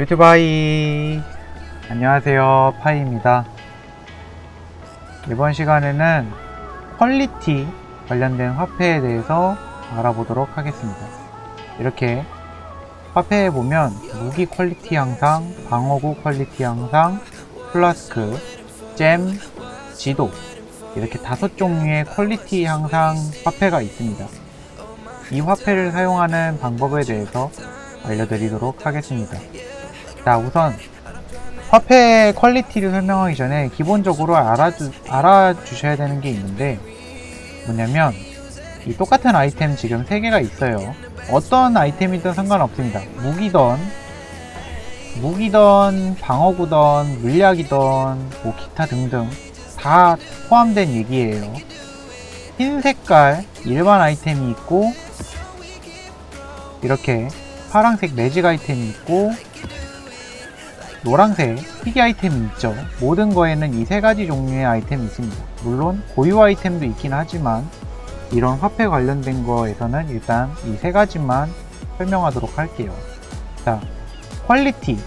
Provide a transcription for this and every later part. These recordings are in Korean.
유튜브 하이. 안녕하세요. 파이입니다. 이번 시간에는 퀄리티 관련된 화폐에 대해서 알아보도록 하겠습니다. 이렇게 화폐에 보면 무기 퀄리티 향상, 방어구 퀄리티 향상, 플라스크, 잼, 지도 이렇게 다섯 종류의 퀄리티 향상 화폐가 있습니다. 이 화폐를 사용하는 방법에 대해서 알려드리도록 하겠습니다 자 우선 화폐의 퀄리티를 설명하기 전에 기본적으로 알아주, 알아주셔야 되는 게 있는데 뭐냐면 이 똑같은 아이템 지금 3개가 있어요. 어떤 아이템이든 상관없습니다. 무기던 무기던 방어구던 물약이던 뭐 기타 등등 다 포함된 얘기예요. 흰 색깔 일반 아이템이 있고 이렇게 파란색 매직 아이템이 있고 노란색 희귀 아이템이 있죠. 모든 거에는 이 세 가지 종류의 아이템이 있습니다. 물론 고유 아이템도 있긴 하지만 이런 화폐 관련된 거에서는 일단 이 세 가지만 설명하도록 할게요. 자, 퀄리티.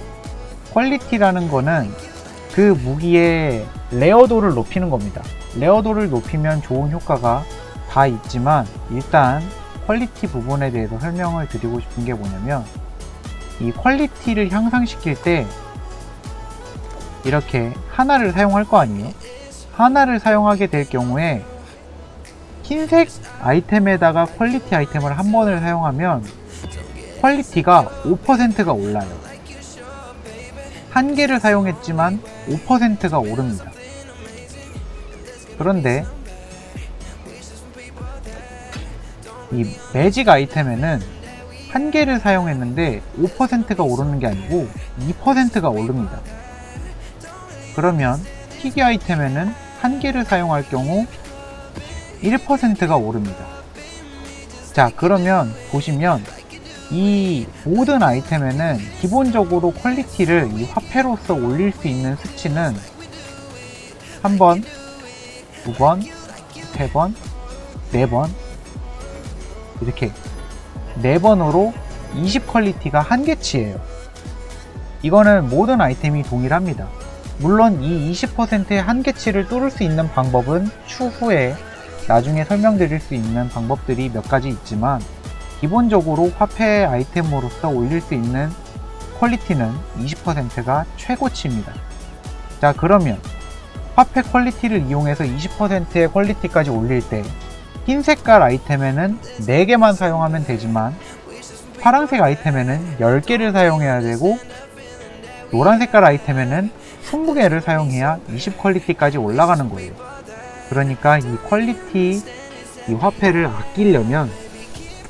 퀄리티라는 거는 그 무기의 레어도를 높이는 겁니다. 레어도를 높이면 좋은 효과가 다 있지만 일단 퀄리티 부분에 대해서 설명을 드리고 싶은 게 뭐냐면 이 퀄리티를 향상시킬 때 이렇게 하나를 사용할 거 아니에요? 하나를 사용하게 될 경우에 흰색 아이템에다가 퀄리티 아이템을 한 번을 사용하면 퀄리티가 5%가 올라요. 한 개를 사용했지만 5%가 오릅니다. 그런데 이 매직 아이템에는 한 개를 사용했는데 5%가 오르는 게 아니고 2%가 오릅니다. 그러면 희귀 아이템에는 한 개를 사용할 경우 1%가 오릅니다. 자, 그러면 보시면 이 모든 아이템에는 기본적으로 퀄리티를 이 화폐로서 올릴 수 있는 수치는 한 번, 두 번, 세 번, 네 번, 이렇게 네 번으로 20 퀄리티가 한 개치예요. 이거는 모든 아이템이 동일합니다. 물론 이 20%의 한계치를 뚫을 수 있는 방법은 추후에 나중에 설명드릴 수 있는 방법들이 몇 가지 있지만 기본적으로 화폐 아이템으로서 올릴 수 있는 퀄리티는 20%가 최고치입니다. 자 그러면 화폐 퀄리티를 이용해서 20%의 퀄리티까지 올릴 때 흰 색깔 아이템에는 4개만 사용하면 되지만 파란색 아이템에는 10개를 사용해야 되고 노란 색깔 아이템에는 20개를 사용해야 20 퀄리티까지 올라가는 거예요. 그러니까 이 퀄리티, 이 화폐를 아끼려면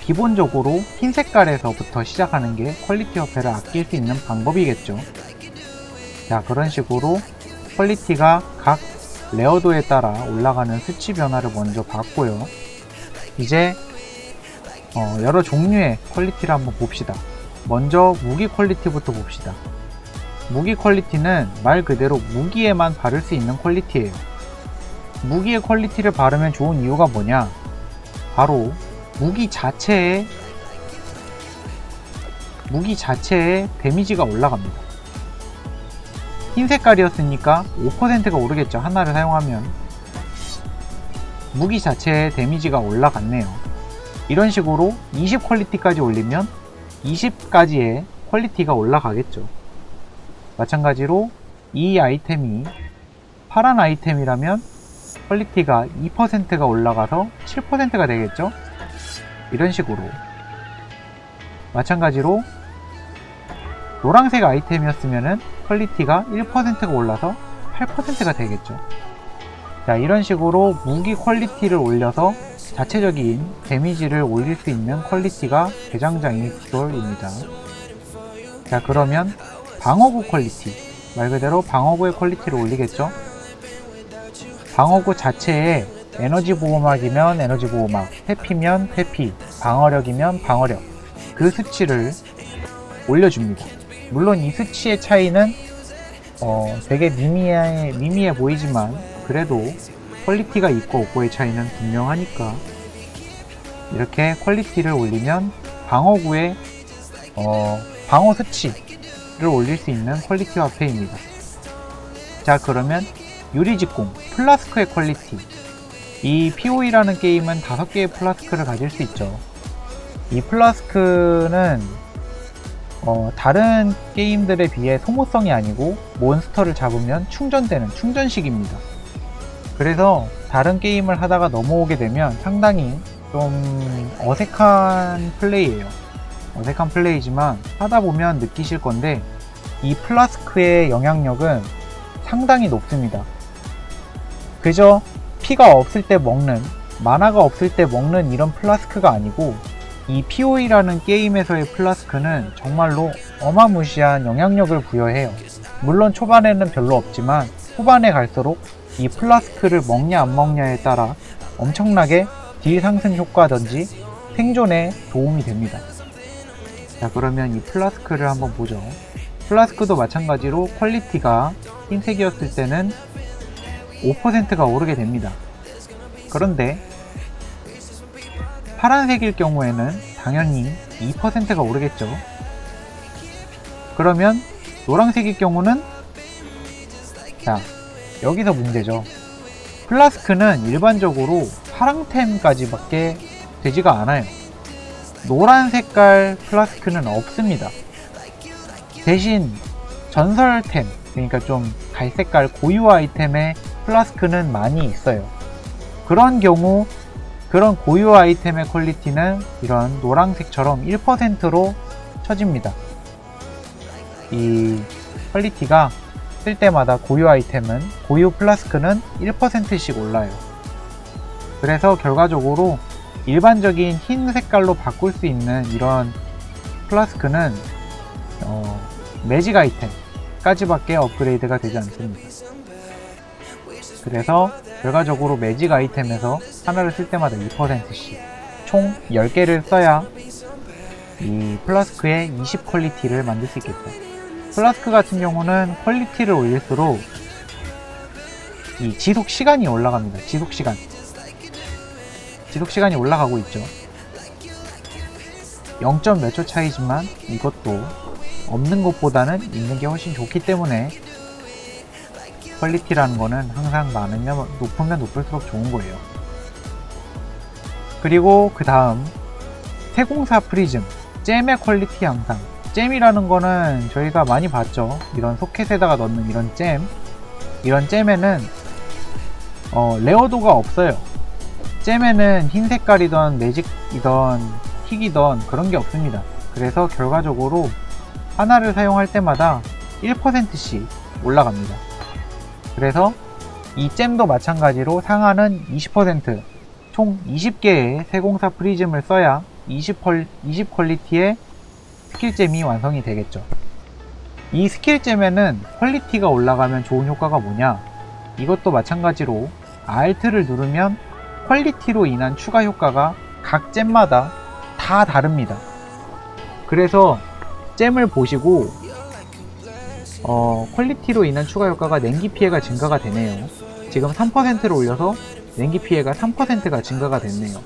기본적으로 흰 색깔에서부터 시작하는 게 퀄리티 화폐를 아낄 수 있는 방법이겠죠. 자, 그런 식으로 퀄리티가 각 레어도에 따라 올라가는 수치 변화를 먼저 봤고요. 이제 어, 여러 종류의 퀄리티를 한번 봅시다. 먼저 무기 퀄리티부터 봅시다. 무기 퀄리티는 말 그대로 무기에만 바를 수 있는 퀄리티예요. 무기의 퀄리티를 바르면 좋은 이유가 뭐냐? 바로 무기 자체에 무기 자체에 데미지가 올라갑니다. 흰 색깔이었으니까 5%가 오르겠죠. 하나를 사용하면 무기 자체에 데미지가 올라갔네요. 이런 식으로 20 퀄리티까지 올리면 20까지의 퀄리티가 올라가겠죠. 마찬가지로 이 아이템이 파란 아이템이라면 퀄리티가 2%가 올라가서 7%가 되겠죠? 이런 식으로 마찬가지로 노란색 아이템이었으면 퀄리티가 1%가 올라서 8%가 되겠죠. 자, 이런 식으로 무기 퀄리티를 올려서 자체적인 데미지를 올릴 수 있는 퀄리티가 대장장이 깃돌입니다. 자, 그러면 방어구 퀄리티. 말 그대로 방어구의 퀄리티를 올리겠죠? 방어구 자체에 에너지 보호막이면 에너지 보호막 회피면 회피 방어력이면 방어력. 그 수치를 올려줍니다. 물론 이 수치의 차이는 어, 되게 미미해, 미미해 보이지만 그래도 퀄리티가 있고 없고의 차이는 분명하니까 이렇게 퀄리티를 올리면 방어구의 어, 방어 수치 올릴 수 있는 퀄리티 화폐입니다. 자 그러면 유리직공 플라스크의 퀄리티 이 POE라는 게임은 5개의 플라스크를 가질 수 있죠. 이 플라스크는 어, 다른 게임들에 비해 소모성이 아니고 몬스터를 잡으면 충전되는 충전식입니다. 그래서 다른 게임을 하다가 넘어오게 되면 상당히 좀 어색한 플레이예요. 어색한 플레이지만 하다 보면 느끼실 건데 이 플라스크의 영향력은 상당히 높습니다. 그저 피가 없을 때 먹는 만화가 없을 때 먹는 이런 플라스크가 아니고 이 POE라는 게임에서의 플라스크는 정말로 어마무시한 영향력을 부여해요. 물론 초반에는 별로 없지만 후반에 갈수록 이 플라스크를 먹냐 안 먹냐에 따라 엄청나게 딜 상승 효과든지 생존에 도움이 됩니다. 자 그러면 이 플라스크를 한번 보죠. 플라스크도 마찬가지로 퀄리티가 흰색이었을 때는 5%가 오르게 됩니다. 그런데 파란색일 경우에는 당연히 2%가 오르겠죠. 그러면 노란색일 경우는 자 여기서 문제죠. 플라스크는 일반적으로 파랑템까지밖에 되지가 않아요. 노란 색깔 플라스크는 없습니다. 대신 전설템, 그러니까 좀 갈색깔 고유 아이템의 플라스크는 많이 있어요. 그런 경우 그런 고유 아이템의 퀄리티는 이런 노란색처럼 1%로 쳐집니다. 이 퀄리티가 쓸 때마다 고유 아이템은 고유 플라스크는 1%씩 올라요. 그래서 결과적으로 일반적인 흰 색깔로 바꿀 수 있는 이런 플라스크는 어, 매직 아이템까지밖에 업그레이드가 되지 않습니다. 그래서 결과적으로 매직 아이템에서 하나를 쓸 때마다 2%씩 총 10개를 써야 이 플라스크의 20 퀄리티를 만들 수 있겠죠. 플라스크 같은 경우는 퀄리티를 올릴수록 이 지속 시간이 올라갑니다. 지속 시간. 지속 시간이 올라가고 있죠. 0. 몇 초 차이지만 이것도 없는 것보다는 있는 게 훨씬 좋기 때문에 퀄리티라는 거는 항상 많으면 높으면 높을수록 좋은 거예요. 그리고 그 다음 세공사 프리즘 잼의 퀄리티 향상 잼이라는 거는 저희가 많이 봤죠. 이런 소켓에다가 넣는 이런 잼 이런 잼에는 어, 레어도가 없어요. 잼에는 흰 색깔이던 매직이던 희이던 그런 게 없습니다. 그래서 결과적으로 하나를 사용할 때마다 1%씩 올라갑니다. 그래서 이 잼도 마찬가지로 상한은 20%, 총 20개의 세공사 프리즘을 써야 20, 퀄, 20 퀄리티의 스킬잼이 완성이 되겠죠. 이 스킬잼에는 퀄리티가 올라가면 좋은 효과가 뭐냐? 이것도 마찬가지로 Alt를 누르면 퀄리티로 인한 추가 효과가 각 잼마다 다 다릅니다. 그래서 잼을 보시고 어, 퀄리티로 인한 추가 효과가 냉기 피해가 증가가 되네요. 지금 3%를 올려서 냉기 피해가 3%가 증가가 됐네요.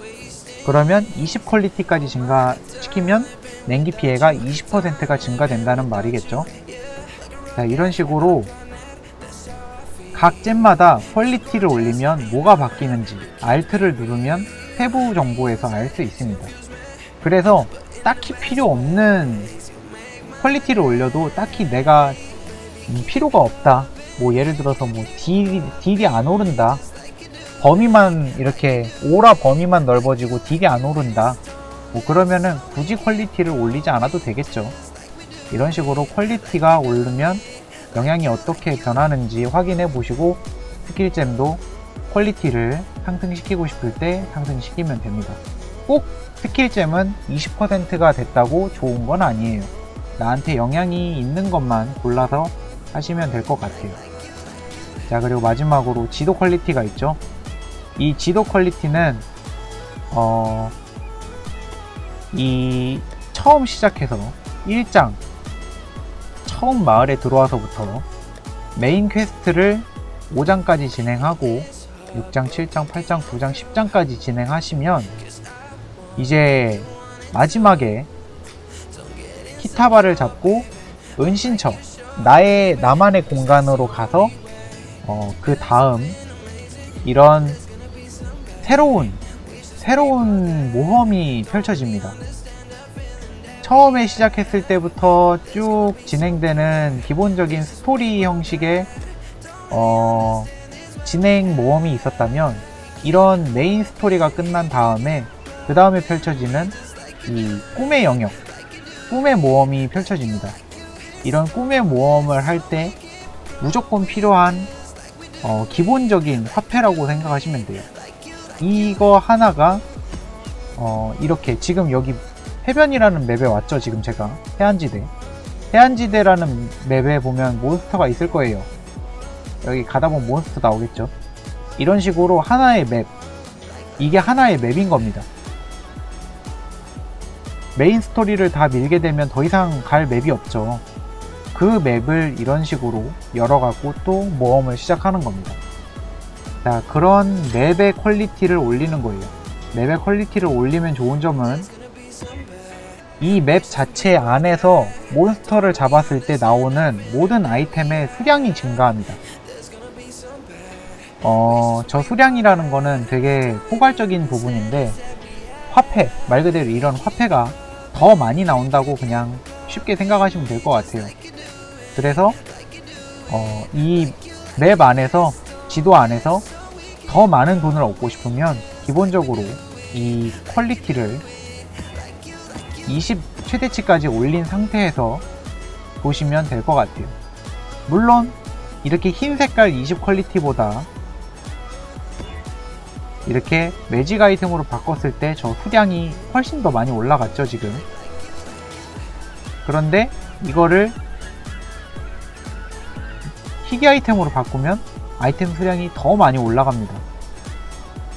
그러면 20 퀄리티까지 증가시키면 냉기 피해가 20%가 증가된다는 말이겠죠. 자, 이런 식으로 각 잼마다 퀄리티를 올리면 뭐가 바뀌는지 Alt를 누르면 세부 정보에서 알 수 있습니다. 그래서 딱히 필요 없는 퀄리티를 올려도 딱히 내가 음, 필요가 없다. 뭐 예를 들어서 뭐 딜이, 딜이 안 오른다. 범위만 이렇게 오라 범위만 넓어지고 딜이 안 오른다. 뭐 그러면은 굳이 퀄리티를 올리지 않아도 되겠죠. 이런 식으로 퀄리티가 오르면 영향이 어떻게 변하는지 확인해 보시고 스킬잼도 퀄리티를 상승시키고 싶을 때 상승시키면 됩니다. 꼭 스킬잼은 20%가 됐다고 좋은 건 아니에요. 나한테 영향이 있는 것만 골라서 하시면 될 것 같아요. 자, 그리고 마지막으로 지도 퀄리티가 있죠. 이 지도 퀄리티는, 어, 이, 처음 시작해서 1장, 처음 마을에 들어와서부터 메인 퀘스트를 5장까지 진행하고 6장, 7장, 8장, 9장, 10장까지 진행하시면 이제 마지막에 키타바를 잡고 은신처, 나의 나만의 공간으로 가서 어, 그 다음 이런 새로운 새로운 모험이 펼쳐집니다. 처음에 시작했을 때부터 쭉 진행되는 기본적인 스토리 형식의 어, 진행 모험이 있었다면 이런 메인 스토리가 끝난 다음에 그 다음에 펼쳐지는 이 꿈의 영역, 꿈의 모험이 펼쳐집니다. 이런 꿈의 모험을 할 때 무조건 필요한 어, 기본적인 화폐라고 생각하시면 돼요. 이거 하나가 어, 이렇게 지금 여기 해변이라는 맵에 왔죠. 지금 제가 해안지대. 해안지대라는 맵에 보면 몬스터가 있을 거예요. 여기 가다 보면 몬스터 나오겠죠. 이런 식으로 하나의 맵. 이게 하나의 맵인 겁니다. 메인 스토리를 다 밀게 되면 더 이상 갈 맵이 없죠. 그 맵을 이런 식으로 열어갖고 또 모험을 시작하는 겁니다. 자, 그런 맵의 퀄리티를 올리는 거예요. 맵의 퀄리티를 올리면 좋은 점은 이 맵 자체 안에서 몬스터를 잡았을 때 나오는 모든 아이템의 수량이 증가합니다. 어, 저 수량이라는 거는 되게 포괄적인 부분인데 화폐, 말 그대로 이런 화폐가 더 많이 나온다고 그냥 쉽게 생각하시면 될 것 같아요. 그래서 어, 이 맵 안에서 지도 안에서 더 많은 돈을 얻고 싶으면 기본적으로 이 퀄리티를 20 최대치까지 올린 상태에서 보시면 될 것 같아요. 물론 이렇게 흰 색깔 20 퀄리티보다 이렇게 매직 아이템으로 바꿨을 때저 수량이 훨씬 더 많이 올라갔죠 지금. 그런데 이거를 희귀 아이템으로 바꾸면 아이템 수량이 더 많이 올라갑니다.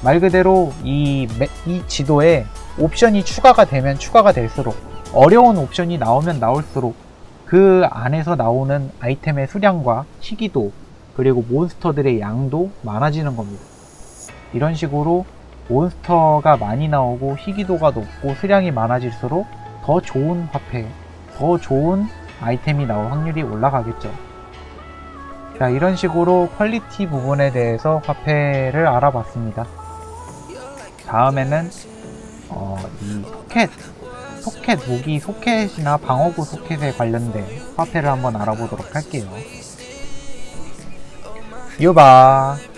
말 그대로 이, 매- 이 지도에 옵션이 추가가 되면 추가가 될수록 어려운 옵션이 나오면 나올수록 그 안에서 나오는 아이템의 수량과 희귀도 그리고 몬스터들의 양도 많아지는 겁니다 이런 식으로 몬스터가 많이 나오고 희귀도가 높고 수량이 많아질수록 더 좋은 화폐, 더 좋은 아이템이 나올 확률이 올라가겠죠. 자, 이런 식으로 퀄리티 부분에 대해서 화폐를 알아봤습니다. 다음에는 어, 이 소켓, 소켓 무기 소켓이나 방어구 소켓에 관련된 화폐를 한번 알아보도록 할게요. 유바.